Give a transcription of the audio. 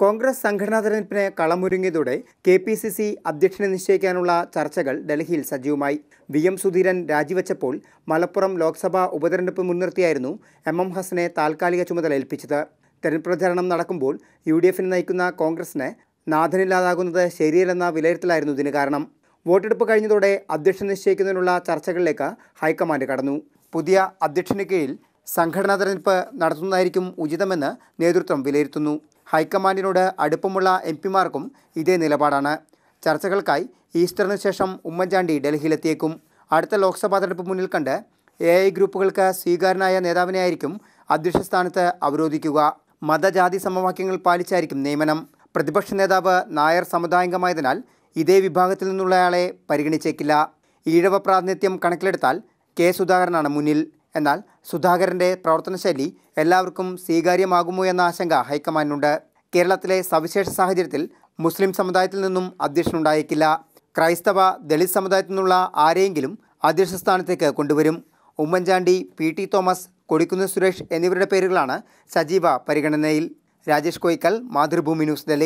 കോൺഗ്രസ് സംഘടനാ തെരഞ്ഞെടുപ്പിന് കളമൊരുങ്ങിയതോടെ കെ പി സി സി അധ്യക്ഷനെ നിശ്ചയിക്കാനുള്ള ചർച്ചകൾ ഡൽഹിയിൽ സജീവമായി. വി എം സുധീരൻ രാജിവെച്ചപ്പോൾ മലപ്പുറം ലോക്സഭാ ഉപതെരഞ്ഞെടുപ്പ് മുൻനിർത്തിയായിരുന്നു എം എം ഹസനെ താൽക്കാലിക ചുമതല ഏൽപ്പിച്ചത്. തെരഞ്ഞെടുപ്പ് പ്രചാരണം നടക്കുമ്പോൾ യു ഡി എഫിന് നയിക്കുന്ന കോൺഗ്രസിന് നാഥനില്ലാതാകുന്നത് ശരിയല്ലെന്ന വിലയിരുത്തലായിരുന്നു ഇതിന് കാരണം. വോട്ടെടുപ്പ് കഴിഞ്ഞതോടെ അധ്യക്ഷൻ നിശ്ചയിക്കുന്നതിനുള്ള ചർച്ചകളിലേക്ക് ഹൈക്കമാൻഡ് കടന്നു. പുതിയ അധ്യക്ഷന് കീഴിൽ സംഘടനാ തെരഞ്ഞെടുപ്പ് നടത്തുന്നതായിരിക്കും ഉചിതമെന്ന് നേതൃത്വം വിലയിരുത്തുന്നു. ഹൈക്കമാൻഡിനോട് അടുപ്പമുള്ള എം പിമാർക്കും ഇതേ നിലപാടാണ്. ചർച്ചകൾക്കായി ഈസ്റ്ററിന് ശേഷം ഉമ്മൻചാണ്ടി ഡൽഹിയിലെത്തിയേക്കും. അടുത്ത ലോക്സഭാ തെരഞ്ഞെടുപ്പ് മുന്നിൽ കണ്ട് എ ഐ ഗ്രൂപ്പുകൾക്ക് സ്വീകാരനായ നേതാവിനെയായിരിക്കും അധ്യക്ഷ സ്ഥാനത്ത് അവരോധിക്കുക. മതജാതി സമവാക്യങ്ങൾ പാലിച്ചായിരിക്കും നിയമനം. പ്രതിപക്ഷ നേതാവ് നായർ സമുദായംഗമായതിനാൽ ഇതേ വിഭാഗത്തിൽ നിന്നുള്ളയാളെ പരിഗണിച്ചേക്കില്ല. ഈഴവ പ്രാതിനിധ്യം കണക്കിലെടുത്താൽ കെ സുധാകരനാണ് മുന്നിൽ. എന്നാൽ സുധാകരന്റെ പ്രവർത്തനശൈലി എല്ലാവർക്കും സ്വീകാര്യമാകുമോ എന്ന ആശങ്ക ഹൈക്കമാൻഡിനുണ്ട്. കേരളത്തിലെ സവിശേഷ സാഹചര്യത്തിൽ മുസ്ലിം സമുദായത്തിൽ നിന്നും അധ്യക്ഷനുണ്ടായേക്കില്ല ക്രൈസ്തവ ദളിത് സമുദായത്തിൽ നിന്നുള്ള ആരെയെങ്കിലും അധ്യക്ഷ സ്ഥാനത്തേക്ക് കൊണ്ടുവരും. ഉമ്മൻചാണ്ടി പി ടി തോമസ് കൊടിക്കുന്ന് സുരേഷ് എന്നിവരുടെ പേരുകളാണ് സജീവ പരിഗണനയിൽ. രാജേഷ് കോയിക്കൽ മാതൃഭൂമി ന്യൂസ് ഡൽഹി.